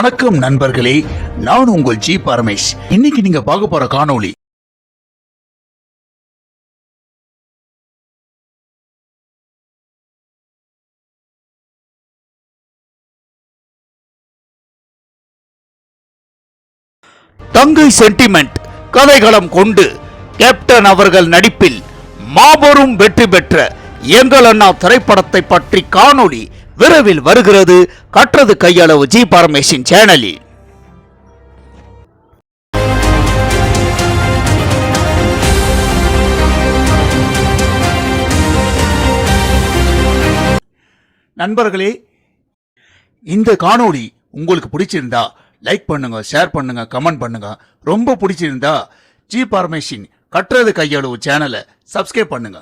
வணக்கம் நண்பர்களே நான் உங்கள் ஜி பரமேஷ். இன்னைக்கு நீங்க பார்க்க போற காணொளி தங்கை சென்டிமெண்ட் கதைகளம் கொண்டு கேப்டன் அவர்கள் நடிப்பில் மாபெரும் வெற்றி பெற்ற எங்கள் அண்ணா திரைப்படத்தை பற்றி காணொளி விரைவில் வருகிறது கற்றது கையளவு ஜி பரமேஷின் சேனலில் நண்பர்களே இந்த காணொளி உங்களுக்கு பிடிச்சிருந்தா லைக் பண்ணுங்க ஷேர் பண்ணுங்க கமெண்ட் பண்ணுங்க. ரொம்ப பிடிச்சிருந்தா ஜி பார்மேஷின் கட்டுறது கையளவு சேனலை சப்ஸ்கிரைப் பண்ணுங்க.